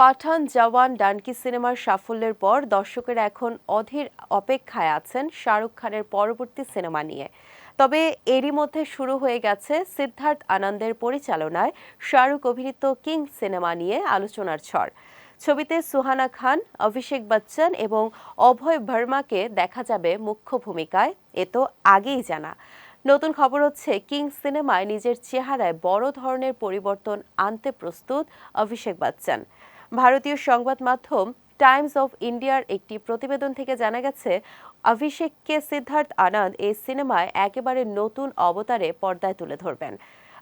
পাঠান জওয়ান donkey সিনেমার সাফল্যের পর দর্শকেরা এখন অধীর অপেক্ষায় আছেন শাহরুখ খানের পরবর্তী সিনেমা নিয়ে। তবে এরই মধ্যে শুরু হয়ে গেছে সিদ্ধার্থ আনন্দের পরিচালনায় শাহরুখ অভিনীত কিং সিনেমা নিয়ে আলোচনার ঝড়। ছবিতে সুহানা খান, অভিষেক বচ্চন এবং অভয় ভার্মাকে দেখা যাবে মুখ্য ভূমিকায়, এ তো আগেই জানা। নতুন খবর হচ্ছে, কিং সিনেমায় নিজের চেহারায় বড় ধরনের পরিবর্তন আনতে প্রস্তুত অভিষেক বচ্চন। ভারতীয় সংবাদ মাধ্যম টাইমস অফ ইন্ডিয়ার একটি প্রতিবেদন থেকে জানা গেছে, অভিষেককে সিদ্ধার্থ আনন্দ এই সিনেমায় একেবারে নতুন অবতারে পর্দায় তুলে ধরবেন।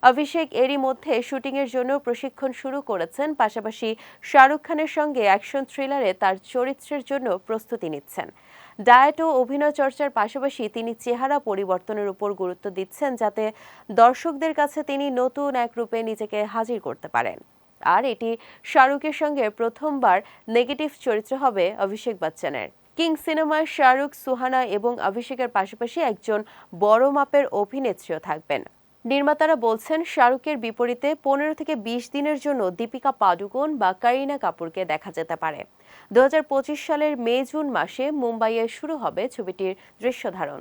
অভিষেক এরই মধ্যে শুটিংয়ের জন্য প্রশিক্ষণ শুরু করেছেন, পাশাপাশি শাহরুখ খানের সঙ্গে অ্যাকশন থ্রিলারে তার চরিত্রের জন্য প্রস্তুতি নিচ্ছেন। ডায়েট ও অভিনয় চর্চার পাশাপাশি তিনি চেহারা পরিবর্তনের উপর গুরুত্ব দিচ্ছেন, যাতে দর্শকদের কাছে তিনি নতুন এক রূপে নিজেকে হাজির করতে পারেন। আর এটি শাহরুখের সঙ্গে প্রথমবার নেগেটিভ চরিত্র হবে অভিষেক বচ্চনের। কিং সিনেমায় শাহরুখ, সুহানা এবং অভিষেকের পাশাপাশি একজন বড় মাপের অভিনেত্রীও থাকবেন। নির্মাতারা বলছেন, শাহরুখের বিপরীতে পনেরো থেকে বিশ দিনের জন্য দীপিকা পাডুকোন বা কারিনা কাপুরকে দেখা যেতে পারে। দু হাজার পঁচিশ সালের মে জুন মাসে মুম্বাইয়ে শুরু হবে ছবিটির দৃশ্যধারণ